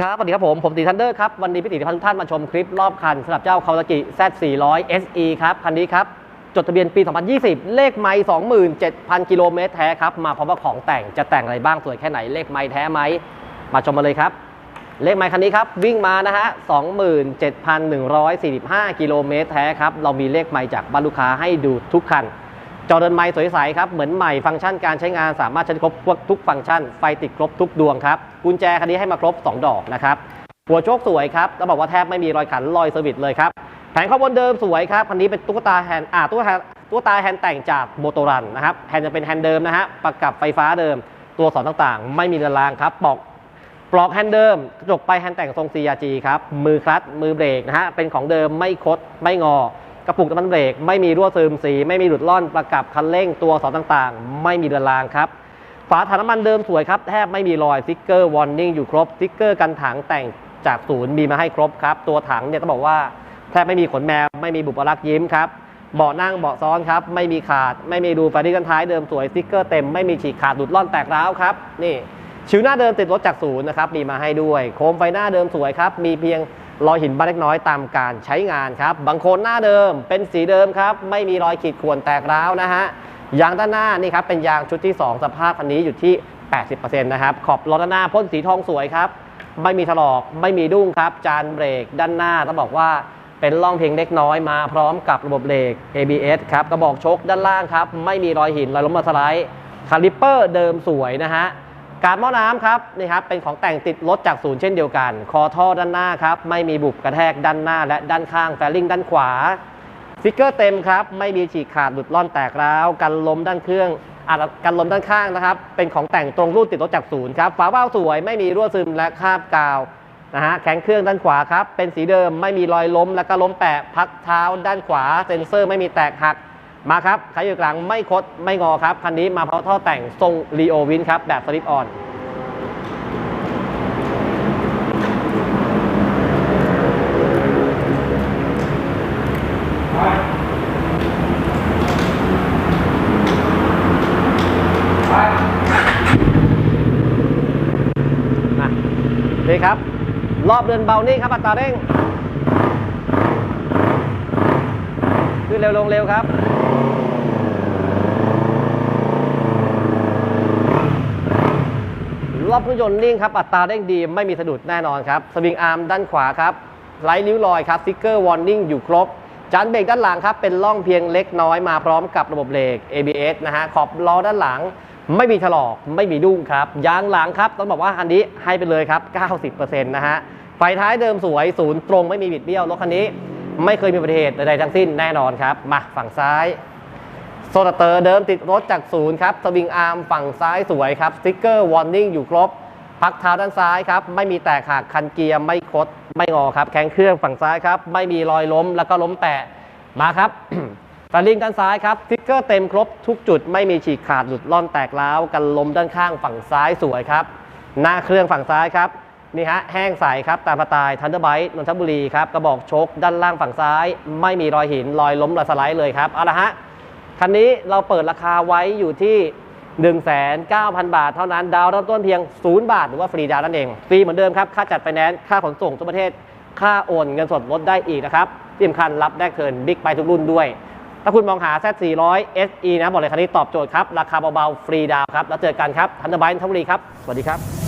ครับ สวัสดีครับผม ผมตีทันเดอร์ครับ วันนี้พี่ตีจะพาทุกท่านมาชมคลิปรอบคันสำหรับเจ้าคาวา a กิ Z400 SE ครับ คันนี้ครับ จดทะเบียนปี 2020 เลขไมล์27,000 กิโลเมตรแท้ครับ มาพร้อมกับของแต่งจะแต่งอะไรบ้าง สวยแค่ไหน เลขไมล์แท้ไหม มาชมมาเลยครับ เลขไมล์คันนี้ครับ วิ่งมานะฮะ 27,145 กิโลเมตรแท้ครับ เรามีเลขไมล์จากบ้านลูกค้าให้ดูทุกคัน จอเดินไม้สวยใสครับ เหมือนใหม่ฟังก์ชันการใช้งานสามารถใช้ครบทุกฟังก์ชัน ไฟติดครบทุกดวงครับ กุญแจคันนี้ให้มาครบ 2 ดอกนะครับ หัวโชคสวยครับต้องบอกว่าแทบไม่มีรอยขันรอยเซอร์วิสเลยครับ แผงข้างบนเดิมสวยครับ คันนี้เป็นตุ๊กตาแฮนด์อ่าตุ๊กตาตุ๊กตาแฮนด์แต่งจากโมโตรันนะครับ แฮนด์จะเป็นแฮนด์เดิมนะฮะ ประกับไฟฟ้าเดิม ตัวสอนต่างๆ ไม่มีเรือนรางครับปลอกปลอกแฮนด์เดิมกระจกไปแฮนด์แต่งทรง CRG ครับ มือคลัตช์มือเบรกนะฮะ เป็นของเดิมไม่คดไม่งอ ระปุกน้ำมันเบรกไม่มีรั่วซึมสี ไม่มีหลุดล่อนประกับคันเร่งตัวสอนต่างๆ ไม่มีเรือนรางครับฝาถังน้ำมันเดิมสวยครับแทบไม่มีรอยสติ๊กเกอร์วอร์นิ่งอยู่ครบสติ๊กเกอร์กันถังแต่งจากศูนย์มีมาให้ครบครับ ตัวถังเนี่ยต้องบอกว่าแทบไม่มีขนแมว ไม่มีบุปลักษ์ยิ้มครับเบาะนั่งเบาะซ้อนครับไม่มีขาด ไม่มีรูไฟที่กันท้ายเดิมสวยสติ๊กเกอร์เต็มไม่มีฉีกขาดหลุดล่อนแตกร้าวครับนี่ชิวหน้าเดิมติดรถจากศูนย์นะครับมีมาให้ด้วย โคมไฟหน้าเดิมสวยครับมีเพียง รอยหินบ้างเล็กน้อยตามการใช้งานครับ บางโคนหน้าเดิมเป็นสีเดิมครับ ไม่มีรอยขีดข่วนแตกร้าวนะฮะ ยางด้านหน้านี่ครับเป็นยางชุดที่ 2 สภาพคันนี้อยู่ที่ 80%นะครับ ขอบล้อด้านหน้าพ่นสีทองสวยครับ ไม่มีถลอก ไม่มีดุ้งครับ จานเบรกด้านหน้าต้องบอกว่าเป็นร่องเพียงเล็กน้อยมาพร้อมกับระบบเบรก ABS ครับ กระบอกชกด้านล่างครับ ไม่มีรอยหินรอยล้มมาสไลด์ คาลิปเปอร์เดิมสวยนะฮะ การหม้อน้ำครับนี่ครับเป็นของแต่งติดรถจากศูนย์เช่นเดียวกัน คอท่อด้านหน้าครับไม่มีบุบกระแทกด้านหน้า และด้านข้างแฟลิงด้านขวาสติกเกอร์เต็มครับไม่มีฉีกขาดหลุดล่อนแตกร้าวกันล้มด้านเครื่องอะกันล้มด้านข้างนะครับ เป็นของแต่งตรงรุ่นติดรถจากศูนย์ครับฝาเบ้าสวยไม่มีรั่วซึมและคาบกาวนะฮะแข็งเครื่องด้านขวาครับเป็นสีเดิมไม่มีรอยล้ม และก็ล้มแปะพักเท้าด้านขวา เซ็นเซอร์ไม่มีแตกหัก มาครับใครอยู่กลางไม่คดไม่งอครับ คันนี้มาเพราะท่อแต่งทรงรีโอวินครับ แบบสลิปออนนะนี่ครับ รอบเดินเบานี่ครับอัตราเร่ง ขึ้นเร็วลงเร็วครับ รอบเครื่องยนต์นิ่งครับ อัตราเร่งดีไม่มีสะดุดแน่นอนครับ สวิงอาร์มด้านขวาครับไร้ริ้วรอยครับสติ๊กเกอร์วอร์นิ่งอยู่ครบ จานเบรกด้านหลังครับ เป็นร่องเพียงเล็กน้อยมาพร้อมกับระบบเบรก ABS นะฮะ ขอบล้อด้านหลัง ไม่มีถลอก ไม่มีดุ้งครับ ยางหลังครับ ต้องบอกว่าคันนี้ให้ไปเลยครับ 90%นะฮะ ไฟท้ายเดิมสวย ศูนย์ตรงไม่มีบิดเบี้ยว รถคันนี้ ไม่เคยมีอุบัติเหตุใดๆทั้งสิ้นแน่นอนครับ มาฝั่งซ้าย โซลเตอร์เดิมติดรถจากศูนย์ครับสวิงอาร์มฝั่งซ้ายสวยครับสติ๊กเกอร์วอร์นิ่งอยู่ครบ พักเท้าด้านซ้ายครับ ไม่มีแตกหักคันเกียร์ไม่คด ไม่งอครับ แข็งเครื่องฝั่งซ้ายครับ ไม่มีรอยล้มแล้วก็ล้มแปะมาครับฟาลิงด้านซ้ายครับสติ๊กเกอร์เต็มครบทุกจุดไม่มีฉีกขาดหลุดล่อนแตกร้าวกันล้มด้านข้างฝั่งซ้ายสวยครับ หน้าเครื่องฝั่งซ้ายครับนี่ฮะแห้งใสครับตามสไตล์ทันเดอร์ไบต์นนทบุรีครับกระบอกชกด้านล่างฝั่งซ้าย ไม่มีรอยหินรอยล้มรอยสไลด์เลยครับเอาละฮะ คันนี้เราเปิดราคาไว้อยู่ที่ 19,000 บาท เท่านั้น ดาวเริ่มต้นเพียง 0 บาท หรือว่าฟรีดาวนั่นเอง ฟรีเหมือนเดิมครับ ค่าจัดไฟแนนซ์ ค่าขนส่งทั่วประเทศ ค่าโอนเงินสดลดได้อีกนะครับที่สำคัญรับแลกเทินบิ๊กไปทุกรุ่นด้วย ถ้าคุณมองหา Z400 SE นะ บอกเลยคันนี้ตอบโจทย์ครับ ราคาเบาๆ ฟรีดาวครับ แล้วเจอกันครับทันเดอร์ไบน์นทบุรีครับ สวัสดีครับ